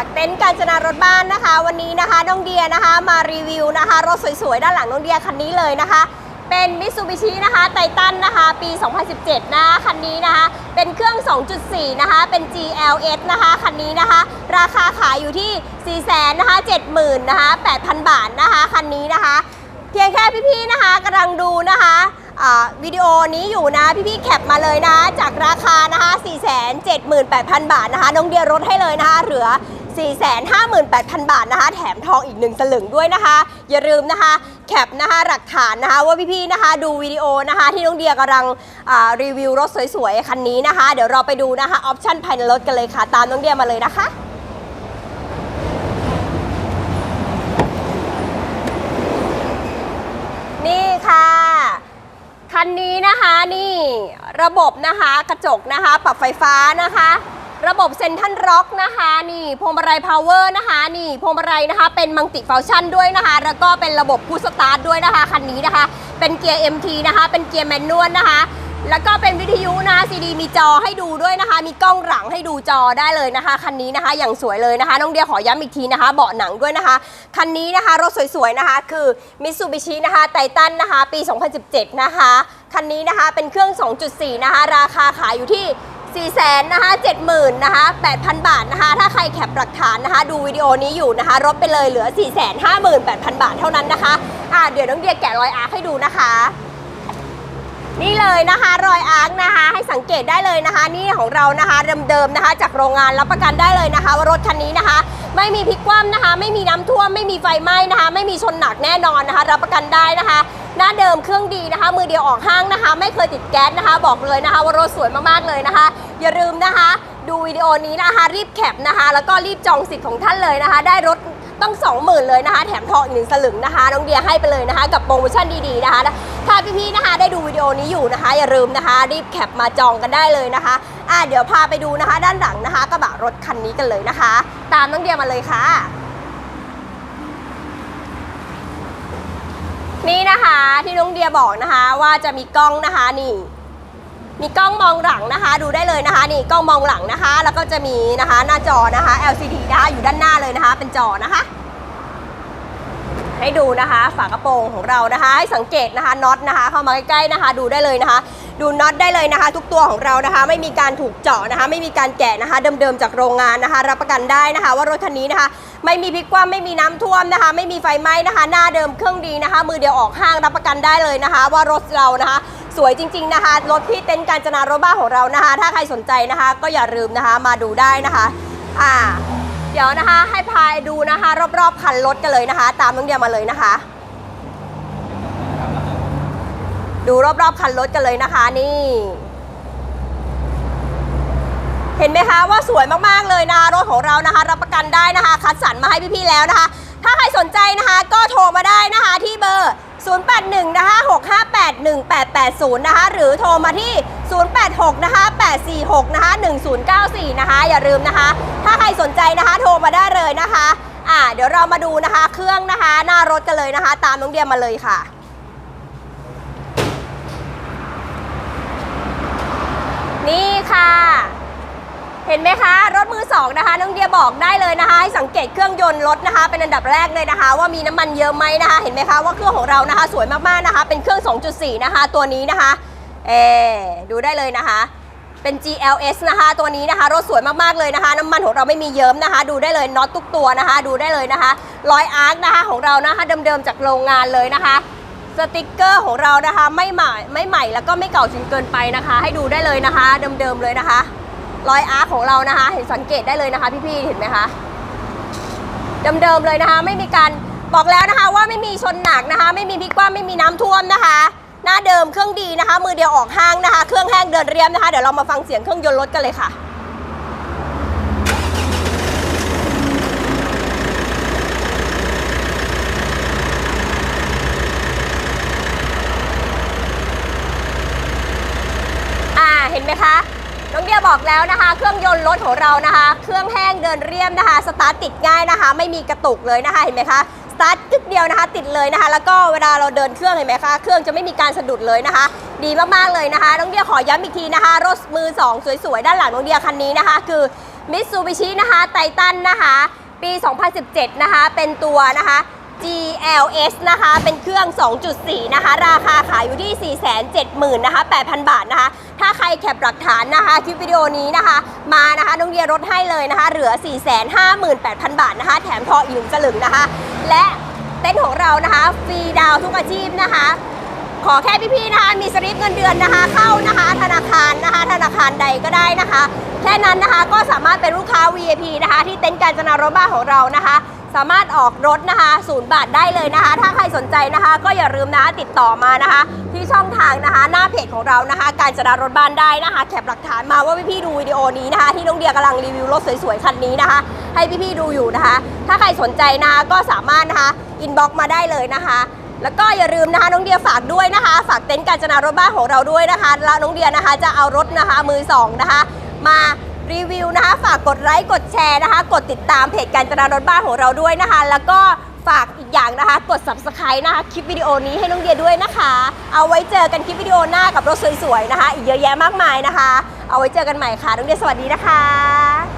จากเต็นท์กาญจนารถบ้านนะคะ วันนี้นะคะน้องเดียนะคะมารีวิวนะคะ รถสวยๆ ด้านหลังน้องเดียคันนี้เลยนะคะ เป็นมิ t ซูบิชินะคะไททันนะคะ ปี 2017นะคะคันนี้นะคะ เป็นเครื่อง 2.4 นะคะ เป็น GLS นะคะคันนี้นะคะ ราคาขายอยู่ที่ 4 0 0 0 0นะคะ70,000นะคะ8,000 บาทนะคะคันนี้นะคะ เพียงแค่พี่ๆนะคะกำลังดูนะคะวิดีโอนี้อยู่นะพี่ๆแคปมาเลยนะ จากราคานะคะ 478,000 บาทนะคะน้องเดียลดให้เลยนะคะเหลือ 458,000 บาทนะคะ แถมทองอีกหนึ่งสลึงด้วยนะคะ อย่าลืมนะคะ แคปนะคะหลักฐานนะคะว่าพี่ๆนะคะ ดูวิดีโอนะคะ ที่น้องเดียกำลังรีวิวรถสวยๆ คันนี้นะคะ เดี๋ยวเราไปดูนะคะออปชั่นภายในรถกันเลยค่ะ ตามน้องเดียมาเลยนะคะนี่ค่ะ คันนี้นะคะนี่ระบบนะคะกระจกนะคะ ปรับไฟฟ้านะคะ ระบบเซนทันร็อกนะคะนี่พวงมาลัยพาวเวอร์นะคะนี่พวงมาลัยนะคะ เป็นมัลติฟังชันด้วยนะคะ แล้วก็เป็นระบบพุสตาร์ทด้วยนะคะคันนี้นะคะ เป็นเกียร์ MT นะคะ เป็นเกียร์แมนนวลนะคะ แล้วก็เป็นวิทยุนะคะซีดีมีจอให้ดูด้วยนะคะ มีกล้องหลังให้ดูจอได้เลยนะคะคันนี้นะคะ อย่างสวยเลยนะคะน้องเดียขอย้ำอีกทีนะคะ เบาะหนังด้วยนะคะคันนี้นะคะรถสวยๆนะคะ คือมิ t ซูบิชินะคะไททันนะคะ ปี 2017 นะคะคันนี้นะคะเป็นเครื่อง 2.4 นะคะ ราคาขายอยู่ที่ 4 0 0 0 0นะคะ70,000นะคะ8,000 บาทนะคะ ถ้าใครแคปหลักฐานนะคะ ดูวิดีโอนี้อยู่นะคะลดไปเลยเหลือ 458,000 บาทเท่านั้นนะคะอ่าเดี๋ยวน้องเดียแกะรอยอาร์คให้ดูนะคะ นี่เลยนะคะรอยอาร์คนะคะ ให้สังเกตได้เลยนะคะ นี่ของเรานะคะเดิมๆนะคะ จากโรงงานรับประกันได้เลยนะคะ ว่ารถคันนี้นะคะ ไม่มีพลิกคว่ำนะคะ ไม่มีน้ำท่วมไม่มีไฟไหม้นะคะ ไม่มีชนหนักแน่นอนนะคะ รับประกันได้นะคะ หน้าเดิมเครื่องดีนะคะ มือเดียวออกห้างนะคะ ไม่เคยติดแก๊สนะคะ บอกเลยนะคะ ว่ารถสวยมากๆเลยนะคะ อย่าลืมนะคะ ดูวิดีโอนี้นะคะ รีบแคปนะคะ แล้วก็รีบจองสิทธิ์ของท่านเลยนะคะ ได้รถต้อง 20,000 เลยนะคะ แถมทองอีกหนึ่งสลึงนะคะ น้องเดียให้ไปเลยนะคะ กับโปรโมชั่นดีๆนะคะ ถ้าพี่ๆนะคะ ได้ดูวิดีโอนี้อยู่นะคะ อย่าลืมนะคะ รีบแคปมาจองกันได้เลยนะคะอะเดี๋ยวพาไปดูนะคะ ด้านหลังนะคะกระบะรถคันนี้กันเลยนะคะ ตามน้องเดียมาเลยค่ะ นี่นะคะที่น้องเดียบอกนะคะว่าจะมีกล้องนะคะนี่ มีกล้องมองหลังนะคะ ดูได้เลยนะคะ นี่กล้องมองหลังนะคะ แล้วก็จะมีนะคะ หน้าจอนะคะ LCD นะคะอยู่ด้านหน้าเลยนะคะ เป็นจอนะคะ ให้ดูนะคะ ฝากระโปรงของเรานะคะ ให้สังเกตนะคะน็อตนะคะ เข้ามาใกล้ๆนะคะ ดูได้เลยนะคะ ดูน็อตได้เลยนะคะ ทุกตัวของเรานะคะ ไม่มีการถูกเจาะนะคะ ไม่มีการแกะนะคะ เดิมๆจากโรงงานนะคะ รับประกันได้นะคะ ว่ารถคันนี้นะคะ ไม่มีพลิกคว่ำไม่มีน้ำท่วมนะคะ ไม่มีไฟไหม้นะคะ หน้าเดิมเครื่องดีนะคะ มือเดียวออกห้างรับประกันได้เลยนะคะ ว่ารถเรานะคะ สวยจริง ๆนะคะ รถที่เต็นท์การจนารถบ้าของเรานะคะ ถ้าใครสนใจนะคะ ก็อย่าลืมนะคะมาดูได้นะคะอ่าเดี๋ยวนะคะให้พายดูนะคะ รอบๆคันรถกันเลยนะคะ ตามน้องเดียมาเลยนะคะ ดูรอบๆคันรถกันเลยนะคะนี่ เห็นไหมคะว่าสวยมากๆเลยนะคะรถของเรานะคะ รับประกันได้นะคะ คัดสรรมาให้พี่ๆแล้วนะคะ ถ้าใครสนใจนะคะ ก็โทรมาได้นะคะที่เบอร์ 081 นะคะ 658 1880 นะคะ หรือโทรมาที่ 086 นะคะ 846 นะคะ 1094 นะคะ อย่าลืมนะคะ ถ้าใครสนใจนะคะ โทรมาได้เลยนะคะ อ่า เดี๋ยวเรามาดูนะคะ เครื่องนะคะ หน้ารถกันเลยนะคะ ตามน้องเดียมาเลยค่ะนี่ค่ะ เห็นไหมคะ รถมือสองนะคะน้องเดียบอกได้เลยนะคะ ให้สังเกตเครื่องยนต์รถนะคะ เป็นอันดับแรกเลยนะคะ ว่ามีน้ำมันเยอะไหมนะคะ เห็นไหมคะว่าเครื่องของเรานะคะ สวยมากๆนะคะ เป็นเครื่อง 2.4 นะคะ ตัวนี้นะคะเออดูได้เลยนะคะ เป็น GLS นะคะ ตัวนี้นะคะ รถสวยมากๆเลยนะคะ น้ำมันของเราไม่มีเยิ้มนะคะ ดูได้เลยน็อตทุกตัวนะคะ ดูได้เลยนะคะรอยอาร์คนะคะของเรานะคะเดิมๆจากโรงงานเลยนะคะสติกเกอร์ของเรานะคะไม่ใหม่ไม่ใหม่แล้วก็ไม่เก่าจนเกินไปนะคะ ให้ดูได้เลยนะคะ เดิมๆเลยนะคะ รอยอาร์ของเรานะคะ เห็นสังเกตได้เลยนะคะ พี่ๆเห็นไหมคะเดิมๆเลยนะคะ ไม่มีการบอกแล้วนะคะ ว่าไม่มีชนหนักนะคะ ไม่มีพลิกคว่ำไม่มีน้ำท่วมนะคะ หน้าเดิมเครื่องดีนะคะ มือเดียวออกห้างนะคะ เครื่องแห้งเดินเรียมนะคะเดี๋ยวเรามาฟังเสียงเครื่องยนต์รถกันเลยค่ะอ่าเห็นไหมคะ น้องเดียบอกแล้วนะคะ เครื่องยนต์รถของเรานะคะ เครื่องแห้งเดินเรียมนะคะ สตาร์ทติดง่ายนะคะ ไม่มีกระตุกเลยนะคะเห็นไหมคะสตาร์ทกึกเดียวนะคะ ติดเลยนะคะ แล้วก็เวลาเราเดินเครื่องเห็นไหมคะเครื่องจะไม่มีการสะดุดเลยนะคะ ดีมากๆเลยนะคะ น้องเดียขอย้ำอีกทีนะคะ รถมือสองสวยๆด้านหลังน้องเดียคันนี้นะคะ คือ Mitsubishi นะคะไททันนะคะ ปี 2017 นะคะ เป็นตัวนะคะ GLS นะคะ เป็นเครื่อง 2.4 นะคะ ราคาขายอยู่ที่ 470,000นะคะ8,000 บาทนะคะ ถ้าใครแคปหลักฐานนะคะคลิปวิดีโอนี้นะคะ มานะคะน้องเดียลดให้เลยนะคะ เหลือ 458,000 บาทนะคะ แถมทออีกหนึ่งสลึงนะคะ และเต้นท์ของเรานะคะ ฟรีดาวทุกอาชีพนะคะ ขอแค่พี่ๆนะคะ มีสลิปเงินเดือนนะคะ เข้านะคะ ธนาคารนะคะ ธนาคารใดก็ได้นะคะ แค่นั้นนะคะก็สามารถเป็นลูกค้า VIP นะคะ ที่เต็นท์การจนารถบ้าของเรานะคะ สามารถออกรถนะคะศูนย์บาทได้เลยนะคะ ถ้าใครสนใจนะคะ ก็อย่าลืมนะะติดต่อมานะคะ ที่ช่องทางนะคะ หน้าเพจของเรานะคะ การจนารถบ้านได้นะคะ แคปหลักฐานมาว่าพี่ๆดูวิดีโอนี้นะคะ ที่น้องเดียกำลังรีวิวรถสวยๆคันนี้นะคะ ให้พี่ๆดูอยู่นะคะ ถ้าใครสนใจนะคะก็สามารถนะคะอินบ็อกมาได้เลยนะคะแล้วก็อย่าลืมนะคะน้องเดียฝากด้วยนะคะ ฝากเต็นท์การจนารถบ้านของเราด้วยนะคะ แล้วน้องเดียนะคะจะเอารถนะคะมือสองนะคะ มา รีวิวนะคะฝากกดไลค์กดแชร์นะคะ กดติดตามเพจการจรารถบ้านของเราด้วยนะคะ แล้วก็ฝากอีกอย่างนะคะ กด subscribe นะคะ คลิปวิดีโอนี้ให้น้องเดียด้วยนะคะ เอาไว้เจอกันคลิปวิดีโอหน้ากับรถสวยๆนะคะ อีกเยอะแยะมากมายนะคะ เอาไว้เจอกันใหม่ค่ะน้องเดียสวัสดีนะคะ